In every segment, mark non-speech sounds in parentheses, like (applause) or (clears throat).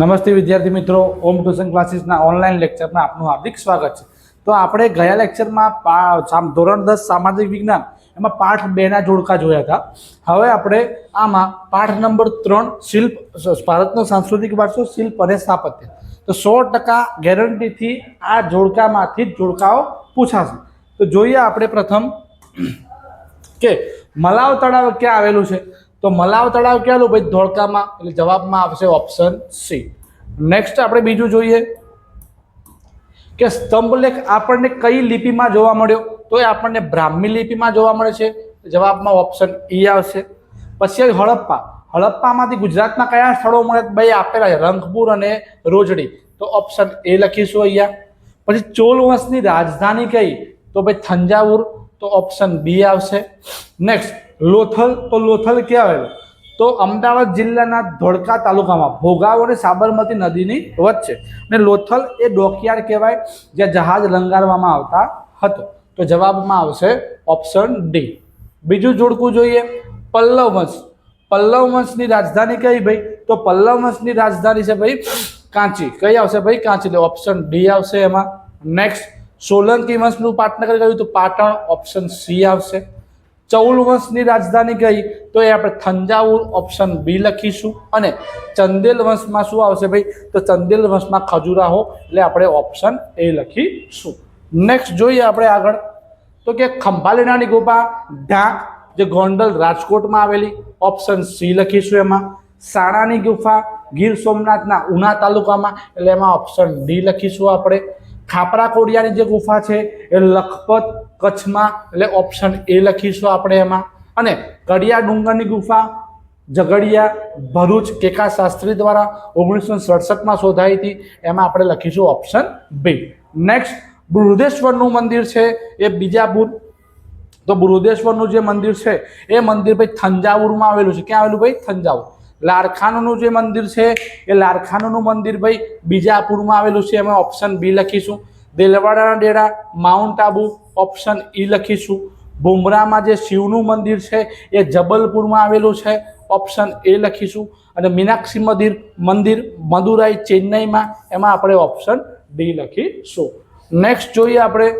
નમસ્તે વિદ્યાર્થી મિત્રો, ઓમ ટ્યુશન ક્લાસીસના ઓનલાઈન લેક્ચરમાં આપનું હાર્દિક સ્વાગત છે. તો આપણે ગયા લેક્ચરમાં ધોરણ દસ સામાજિક વિજ્ઞાન, એમાં પાઠ બેના જોડકા જોયા હતા. હવે આપણે આમાં પાઠ નંબર ત્રણ, શિલ્પ ભારતનો સાંસ્કૃતિક વારસો, શિલ્પ અને સ્થાપત્ય. તો સો ટકા ગેરંટીથી આ જોડકામાંથી જ જોડકાઓ પૂછાશે. તો જોઈએ આપણે પ્રથમ કે મલાવ તળાવ ક્યાં આવેલું છે? તો મલાવ તળાવ ક્યાં લો ભાઈ ધોળકામાં. એટલે જવાબમાં આવશે ઓપ્શન સી નેક્સ્ટ આપણે બીજું જોઈએ કે સ્તંભલેખ આપણને કઈ લિપિમાં જોવા મળ્યો? તો એ આપણને બ્રાહ્મી લિપિમાં જોવા મળે છે. જવાબમાં ઓપ્શન ઈ આવશે. પછી હડપ્પા. હડપ્પામાંથી ગુજરાતના કયા સ્થળો મળે? ભાઈ આપેલા છે, રંગપુર અને રોજડી. તો ઓપ્શન એ લખીશું અહીંયા. પછી ચોલ વંશની રાજધાની કઈ? તો ભાઈ થંજાવુર. તો ઓપ્શન બી આવશે. નેક્સ્ટ લોથલ, તો લોથલ ક્યાં આવેલું તો અમદાવાદ જિલ્લાના ધોળકા તાલુકામાં, ભોગાવ અને સાબરમતી નદીની વચ્ચે. અને લોથલ એ ડોકયાર્ડ કહેવાય, જ્યાં જહાજ લંગારવામાં આવતા હતો. તો જવાબમાં આવશે ઓપ્શન ડી. બીજું જોડકું જોઈએ, પલ્લવ વંશ. પલ્લવ વંશની રાજધાની કઈ ભાઈ? તો પલ્લવ વંશની રાજધાની છે ભાઈ, કાંચી. કઈ આવશે ભાઈ? કાંચી. એટલે ઓપ્શન ડી આવશે એમાં. નેક્સ્ટ સોલંકી વંશનું પાટનગર કયું તો પાટણ. ઓપ્શન સી આવશે. ચૌલ વંશની રાજધાની કઈ તો એ આપણે થંજાવુર ઓપ્શન બી લખીશું. અને ચંદેલ વંશમાં શું આવશે ભાઈ? તો ચંદેલ વંશમાં ખજુરાહો એટલે આપણે ઓપ્શન એ લખીશું. નેક્સ્ટ જોઈએ આપણે આગળ. તો કે ખંભાલીનાની ગુફા ઢાંક, જે ગોંડલ રાજકોટમાં આવેલી ઓપ્શન સી લખીશું એમાં. સાણાની ગુફા, ગીર સોમનાથના ઉના તાલુકામાં, એટલે એમાં ઓપ્શન ડી લખીશું આપણે. ખાપરા કોડિયાની જે ગુફા છે એ લખપત કચ્છમાં, એટલે ઓપ્શન એ લખીશું આપણે એમાં. અને કડિયા ડુંગરની ગુફા, ઝઘડિયા, ભરૂચ, કેકા શાસ્ત્રી દ્વારા ઓગણીસો સડસઠમાં શોધાઈ હતી. એમાં આપણે લખીશું ઓપ્શન બી નેક્સ્ટ બૃહદેશ્વરનું મંદિર છે એ બીજાપુર. તો બૃહદેશ્વરનું જે મંદિર છે, એ મંદિર ભાઈ થંજાવુરમાં આવેલું છે. ક્યાં આવેલું ભાઈ? થંજાવુર. લારખાનુનું જે મંદિર છે, એ લારખાનુનું મંદિર ભાઈ બીજાપુરમાં આવેલું છે. એમાં ઓપ્શન બી લખીશું. દેલવાડાના ડેરા માઉન્ટ આબુ ઓપ્શન ઈ લખીશું. ભૂમરામાં જે શિવનું મંદિર છે, એ જબલપુરમાં આવેલું છે. ઓપ્શન એ લખીશું. અને મીનાક્ષી મંદિર મંદિર મદુરાઈ, ચેન્નઈમાં, એમાં આપણે ઓપ્શન ડી લખીશું. નેક્સ્ટ જોઈએ આપણે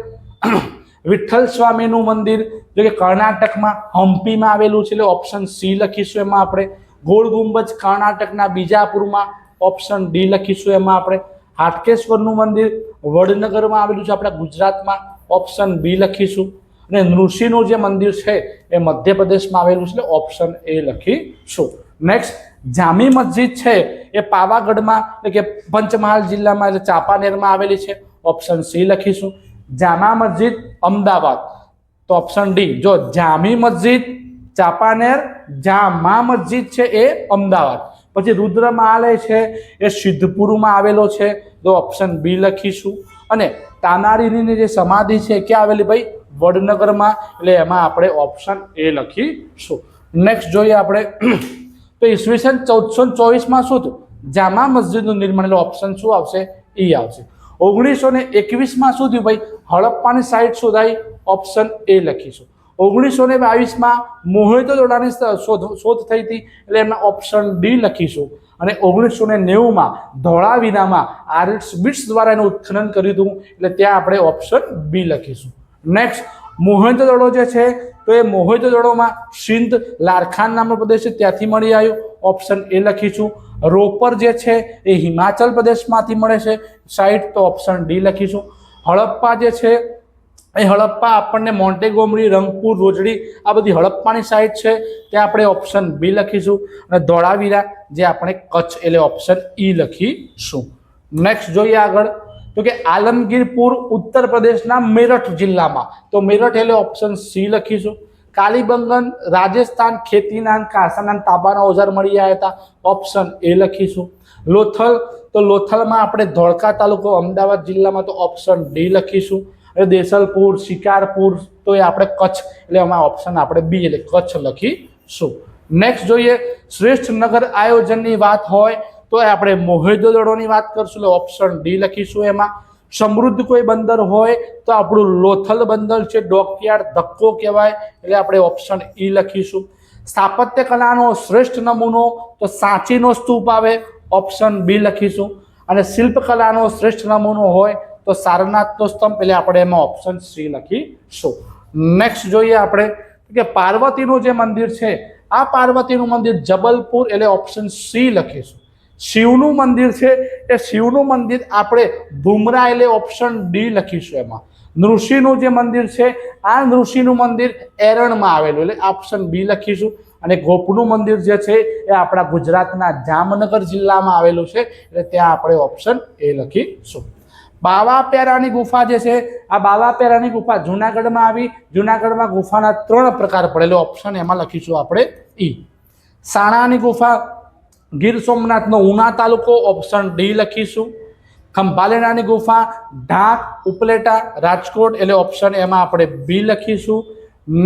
(clears throat) વિઠ્ઠલ સ્વામીનું મંદિર જે કે કર્ણાટકમાં હમ્પીમાં આવેલું છે, એટલે ઓપ્શન સી લખીશું એમાં આપણે. ગોળ ગુંબજ કર્ણાટકના બીજાપુરમાં ઓપ્શન ડી લખીશું એમાં આપણે. હાટકેશ્વરનું મંદિર વડનગરમાં આવેલું છે, આપણા ગુજરાતમાં ઓપ્શન બી લખીશું. અને નૃષિનું જે મંદિર છે, એ મધ્યપ્રદેશમાં આવેલું છે ઓપ્શન એ લખીશું. નેક્સ્ટ જામી મસ્જિદ છે, એ પાવાગઢમાં, એટલે કે પંચમહાલ જિલ્લામાં, એટલે ચાંપાનેરમાં આવેલી છે ઓપ્શન સી લખીશું. જામા મસ્જિદ, અમદાવાદ. તો ઓપ્શન ડી જો જામી મસ્જિદ ચાંપાનેર જામા મસ્જિદ છે એ અમદાવાદ. પછી રુદ્રમહાલય છે, એ સિદ્ધપુરમાં આવેલો છે. તો ઓપ્શન બી લખીશું. અને તાનારીની જે સમાધિ છે ક્યાં આવેલી ભાઈ? વડનગરમાં. એટલે એમાં આપણે ઓપ્શન એ લખીશું. નેક્સ્ટ જોઈએ આપણે. તો ઈસવીસન ચૌદસો ચોવીસમાં શું હતું જામા મસ્જિદનું નિર્માણ, એટલે ઓપ્શન શું આવશે? એ આવશે. ઓગણીસો ને એકવીસમાં શું થયું ભાઈ? હડપ્પાની સાઇટ શોધાઈ. ઓપ્શન એ લખીશું. ઓગણીસો ને બાવીસમાં મોહિતો દોડાની શોધ શોધ થઈ હતી. એટલે એમના ઓપ્શન ડી લખીશું. અને ઓગણીસો ને નેવુંમાં ધોળાવીરામાં આર્ટ્સ બિટ્સ દ્વારા એનું ઉત્ખનન કર્યું હતું. એટલે ત્યાં આપણે ઓપ્શન બી લખીશું. નેક્સ્ટ મોહેંજો જે છે, તો એ મોહેંજો સિંધ લારખાન નામનો પ્રદેશ છે, ત્યાંથી મળી આવ્યું. ઓપ્શન એ લખીશું. રોપર જે છે, એ હિમાચલ પ્રદેશમાંથી મળે છે. સાઈટ તો ઓપ્શન ડી લખીશું. હડપ્પા જે છે એ હડપ્પા આપણને મોન્ટેગોમરી રંગપુર, રોજડી આ બધી હડપ્પાની સાઇટ છે. ત્યાં આપણે ઓપ્શન બી લખીશું અને ધોળાવીરા જે આપણે કચ્છ એટલે ઓપ્શન ઈ લખીશું. નેક્સ્ટ જોઈએ આગળ. તો કે આલમગીરપુર ઉત્તર પ્રદેશના મેરઠ જિલ્લામાં. તો મેરઠ એટલે ઓપ્શન સી લખીશું. કાલીબંગન, રાજસ્થાન ખેતીના કાસાના તાબાના ઓઝાર મળી આવ્યા હતા. ઓપ્શન એ લખીશું. લોથલ, તો લોથલમાં આપણે ધોળકા તાલુકો અમદાવાદ જિલ્લામાં તો ઓપ્શન ડી લખીશું. અને દેસલપુર, શિકારપુર, તો એ આપણે કચ્છ, એટલે એમાં ઓપ્શન આપણે બી એટલે કચ્છ લખીશું. નેક્સ્ટ જોઈએ, શ્રેષ્ઠ નગર આયોજનની વાત હોય, તો આપણે મોહેજો દળોની વાત કરશું, એટલે ઓપ્શન ડી લખીશું એમાં. સમૃદ્ધ કોઈ બંદર હોય, તો આપણું લોથલ બંદર છે, ડોકયાર્ડ, ધક્કો કહેવાય, એટલે આપણે ઓપ્શન ઈ લખીશું. સ્થાપત્ય કલાનો શ્રેષ્ઠ નમૂનો, તો સાંચીનો સ્તૂપ આવે ઓપ્શન બી લખીશું. અને શિલ્પકલાનો શ્રેષ્ઠ નમૂનો હોય તો સારનાથનો સ્તંભ, એટલે આપણે એમાં ઓપ્શન સી લખીશું નેક્સ્ટ જોઈએ આપણે કે પાર્વતીનું જે મંદિર છે, આ પાર્વતીનું મંદિર જબલપુર, એટલે ઓપ્શન સી લખીશું. શિવનું મંદિર છે, એ શિવનું મંદિર આપણે ભૂમરા, એટલે ઓપ્શન ડી લખીશું એમાં. નૃષિનું જે મંદિર છે, આ નૃષિનું મંદિર એરણમાં આવેલું, એટલે ઓપ્શન બી લખીશું. અને ગોપનું મંદિર જે છે, એ આપણા ગુજરાતના જામનગર જિલ્લામાં આવેલું છે, એટલે ત્યાં આપણે ઓપ્શન એ લખીશું. બાવા પેરાની ગુફા જે છે, આ બાવા પેરાની ગુફા જુનાગઢમાં આવી, જુનાગઢમાં ગુફાના ત્રણ પ્રકાર પડેલો ઓપ્શન એમાં લખીશું આપણે ઈ સાણાની ગુફા, ગીર સોમનાથનો ઉના તાલુકો ઓપ્શન ડી લખીશું. ખંભાલેણાની ગુફા, ઢાક, ઉપલેટા, રાજકોટ, એટલે ઓપ્શન એમાં આપણે બી લખીશું.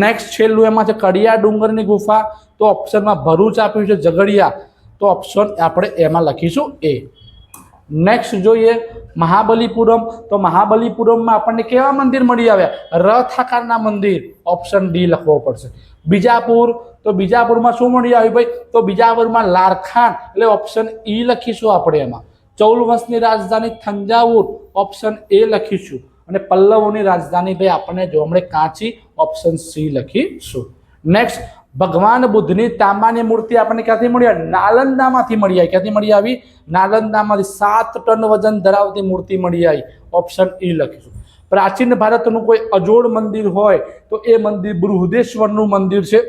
નેક્સ્ટ છેલ્લું એમાં છે કડિયા ડુંગરની ગુફા, તો ઓપ્શનમાં ભરૂચ આપ્યું છે, ઝઘડિયા, તો ઓપ્શન આપણે એમાં લખીશું એ નેક્સ્ટ જોઈએ મહાબલીપુરમ. તો મહાબલીપુરમમાં આપણને કેવા મંદિર મળી આવ્યા? રથ આકારના મંદિર. ઓપ્શન ડી લખવો પડશે. બીજાપુર. તો બીજાપુરમાં શું મળી આવ્યું ભાઈ? તો બીજાપુરમાં લારખાન. એટલે ઓપ્શન ઈ લખીશું આપણે એમાં. ચૌલ વંશની રાજધાની થંજાવુર. ઓપ્શન એ લખીશું. અને પલ્લવોની રાજધાની ભાઈ આપણને જો મળે કાંચી ઓપ્શન સી લખીશું. નેક્સ્ટ ભગવાન બુદ્ધની તાંબાની મૂર્તિ આપણને ક્યાંથી મળી આવી? નાલંદામાંથી મળી આવી. ક્યાંથી મળી આવી? નાલંદામાંથી સાત ટન વજન ધરાવતી મૂર્તિ મળી આવી. ઓપ્શન ઈ લખીશું. પ્રાચીન ભારતનું કોઈ અજોડ મંદિર હોય તો એ મંદિર બૃહદેશ્વરનું મંદિર છે.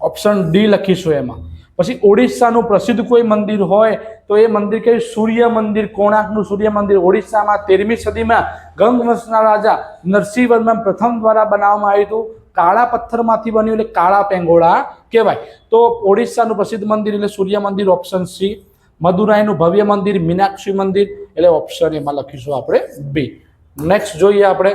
ઓપ્શન ડી લખીશું એમાં. પછી ઓડિશાનું પ્રસિદ્ધ કોઈ મંદિર હોય તો એ મંદિર કે સૂર્ય મંદિર, કોણાર્કનું સૂર્ય મંદિર. ઓડિશામાં તેરમી સદીમાં ગંગ વંશના રાજા નરસિંહવર્મન પ્રથમ દ્વારા બનાવવામાં આવ્યું હતું. કાળા પથ્થરમાંથી બન્યું એટલે કાળા પેંગોળા કહેવાય. તો ઓડિશાનું પ્રસિદ્ધ મંદિર એટલે સૂર્ય મંદિર ઓપ્શન સી મદુરાઈનું ભવ્ય મંદિર, મીનાક્ષી મંદિર, એટલે ઓપ્શન એમાં લખીશું આપણે બી નેક્સ્ટ જોઈએ આપણે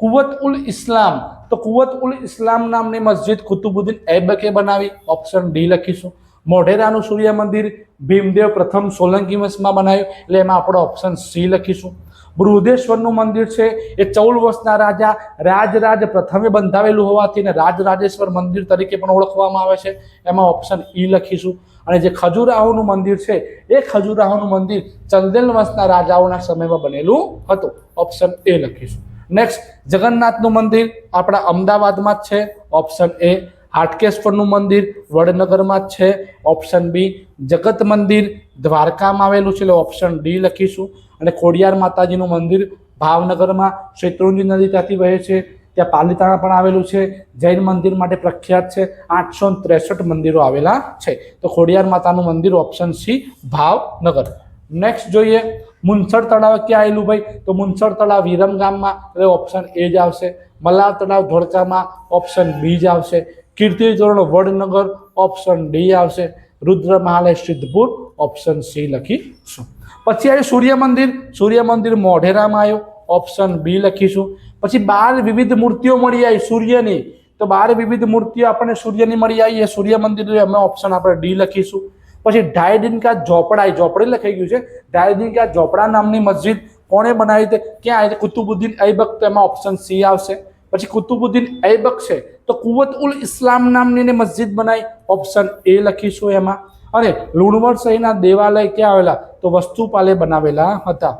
કુવત ઉલ ઇસ્લામ. તો કુવત ઉલ ઇસ્લામ નામની મસ્જિદ કુતુબુદ્દીન એબકે બનાવી. ઓપ્શન ડી લખીશું. મોઢેરાનું સૂર્ય મંદિર ભીમદેવ પ્રથમ સોલંકી વંશમાં બનાવ્યું. એટલે એમાં આપણો ઓપ્શન સી લખીશું. બૃહદેશ્વરનું મંદિર છે, એ ચૌલ વંશના રાજા રાજરાજ પ્રથમે બંધાવેલું હોવાથી ને રાજરાજેશ્વર મંદિર તરીકે પણ ઓળખવામાં આવે છે. એમાં ઓપ્શન ઈ લખીશું. અને જે ખજુરાહોનું મંદિર છે, એ ખજુરાહોનું મંદિર ચંદેલ વંશના રાજાઓના સમયમાં બનેલું હતું. ઓપ્શન એ લખીશું. નેક્સ્ટ જગન્નાથનું મંદિર આપણા અમદાવાદમાં જ છે. ઓપ્શન એ હાટકેશ્વરનું મંદિર વડનગરમાં જ છે. ઓપ્શન બી જગત મંદિર દ્વારકામાં આવેલું છે. એટલે ઓપ્શન ડી લખીશું. અને ખોડિયાર માતાજીનું મંદિર ભાવનગરમાં શેત્રુંજી નદી ત્યાંથી વહે છે. ત્યાં પાલિતાણા પણ આવેલું છે. જૈન મંદિર માટે પ્રખ્યાત છે. આઠસો ત્રેસઠ મંદિરો આવેલા છે. તો ખોડિયાર માતાનું મંદિર ઓપ્શન સી ભાવનગર. નેક્સ્ટ જોઈએ, મુનસર તળાવ ક્યાં આવેલું ભાઈ? તો મુનસર તળાવ વિરમ ગામમાં. એટલે ઓપ્શન એ જ આવશે. મલાર તળાવ ધોળકામાં. ઓપ્શન બી જ આવશે. કીર્તિ ધોરણ વડનગર ઓપ્શન ડી આવશે. રુદ્ર મહાલય સિદ્ધપુર ઓપ્શન સી લખીશું. પછી આવ્યું સૂર્ય મંદિર. સૂર્ય મંદિર મોઢેરામાં આવ્યું. ઓપ્શન બી લખીશું. પછી બાર વિવિધ મૂર્તિઓ મળી આવી સૂર્યની. તો બાર વિવિધ મૂર્તિઓ આપણને સૂર્યની મળી આવી. એ સૂર્ય મંદિર અમે ઓપ્શન આપણે ડી લખીશું. પછી ઢાઈડિન કા ઝોપડા. એ ઝોપડી લખાઈ ગયું છે. ઢાઈડિન કા ઝોપડા નામની મસ્જિદ કોણે બનાવી તે? ક્યાં? આવી કુતુબુદ્દીન ઐબક તો એમાં ઓપ્શન સી આવશે. પછી કુતુબુદ્દીન ઐબક છે, તો કુવત ઉલ ઇસ્લામ નામની એને મસ્જિદ બનાવી ઓપ્શન એ લખીશું એમાં. અને લુણવર શહીના દેવાલય ક્યાં આવેલા? તો વસ્તુપાલે બનાવેલા હતા.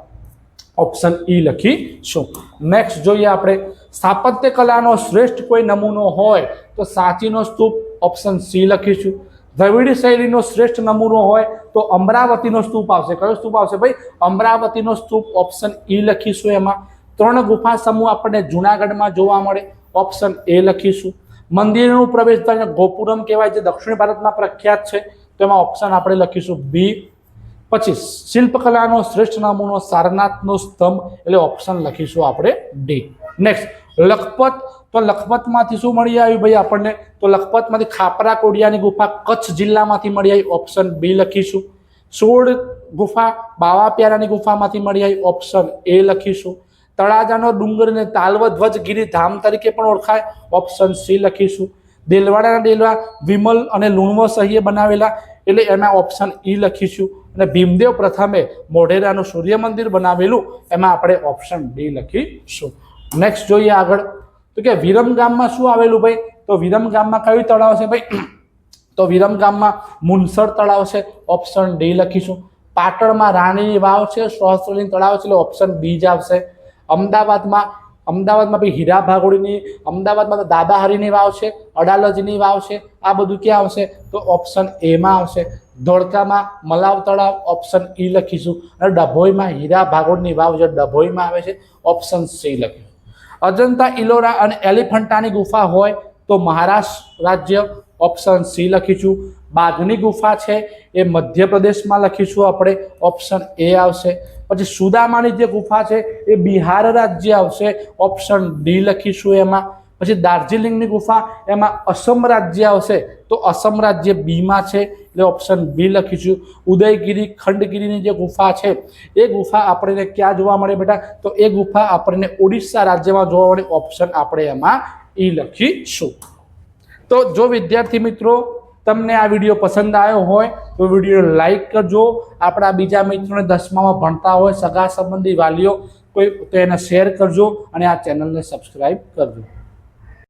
ઓપ્શન ઈ લખીશું. નેક્સ્ટ જોઈએ આપણે, સ્થાપત્ય કલાનો શ્રેષ્ઠ કોઈ નમૂનો હોય તો સાચીનો સ્તૂપ ઓપ્શન સી લખીશું. દ્રવિડ શૈલીનો શ્રેષ્ઠ નમૂનો હોય તો અમરાવતીનો સ્તૂપ આવશે. કયો સ્તૂપ આવશે ભાઈ? અમરાવતીનો સ્તૂપ ઓપ્શન ઈ લખીશું એમાં. ત્રણ ગુફા સમૂહ આપણને જુનાગઢમાં જોવા મળે. ઓપ્શન એ લખીશું. મંદિરનું પ્રવેશદ્વાર ગોપુરમ કહેવાય જે દક્ષિણ ભારતમાં પ્રખ્યાત છે. તો એમાં ઓપ્શન આપણે લખીશું બી પછી શિલ્પકલાનો શ્રેષ્ઠ નમૂનો સારનાથનો સ્તંભ એટલે ઓપ્શન લખીશું આપણે ડી નેક્સ્ટ લખપત. તો લખપતમાંથી શું મળી આવ્યું ભાઈ આપણને? તો લખપતમાંથી ખાપરા કોડિયાની ગુફા કચ્છ જિલ્લામાંથી મળી આવી. ઓપ્શન બી લખીશું. સોળ ગુફા બાવા પ્યારાની ગુફામાંથી મળી આવી. ઓપ્શન એ લખીશું. તળાજાનો ડુંગરને તાલવ ધ્વજગીરી ધામ તરીકે પણ ઓળખાય. ઓપ્શન સી લખીશું. દેલવાડાના ડેલવા વિમલ અને લુણવો સહીએ બનાવેલા એટલે એના ઓપ્શન ઈ લખીશું. અને ભીમદેવ પ્રથમે મોઢેરાનું સૂર્ય મંદિર બનાવેલું, એમાં આપણે ઓપ્શન ડી લખીશું. નેક્સ્ટ જોઈએ આગળ. તો કે વિરમ ગામમાં શું આવેલું ભાઈ? તો વિરમ ગામમાં કયું તળાવ છે ભાઈ? તો વિરમ ગામમાં મુનસર તળાવ છે. ઓપ્શન ડી લખીશું. પાટણમાં રાણીની વાવ છે સહસ્ત્રની તળાવ છે, એટલે ઓપ્શન બી જ આવશે. અમદાવાદમાં અમદાવાદમાં બી હીરા ભાગોળીની, અમદાવાદમાં તો દાદાહરીની વાવ છે, અડાલજની વાવ છે, આ બધું ક્યાં આવશે? તો ઓપ્શન એમાં આવશે. ધોળકામાં મલાવ તળાવ ઓપ્શન ઈ લખીશું. અને ડભોઈમાં હીરા ભાગોળની વાવ જે ડભોઈમાં આવે છે ઓપ્શન સી લખીશું. અજંતા, ઇલોરા અને એલિફન્ટાની ગુફા હોય તો મહારાષ્ટ્ર રાજ્ય ઓપ્શન સી લખીશું. બાઘની ગુફા છે, એ મધ્યપ્રદેશમાં લખીશું આપણે ઓપ્શન એ આવશે. પછી સુદામાની જે ગુફા છે, એ બિહાર રાજ્ય આવશે. ઓપ્શન ડી લખીશું એમાં. પછી દાર્જિલિંગની ગુફા, એમાં અસમ રાજ્ય આવશે. તો અસમ રાજ્ય બીમાં છે, એટલે ઓપ્શન બી લખીશું. ઉદયગીરી, ખંડગીરીની જે ગુફા છે, એ ગુફા આપણને ક્યાં જોવા મળે બેટા? તો એ ગુફા આપણને ઓડિશા રાજ્યમાં જોવા મળે. ઓપ્શન આપણે એમાં ઈ લખીશું. તો જો વિદ્યાર્થી મિત્રો તમને આ વીડિયો પસંદ આવ્યો હોય તો વીડિયો લાઈક કરજો. આપણા બીજા મિત્રોને દસમામાં ભણતા હોય, સગા સંબંધી વાલીઓ, કોઈ તો એને શેર કરજો અને આ ચેનલને સબસ્ક્રાઈબ કરજો.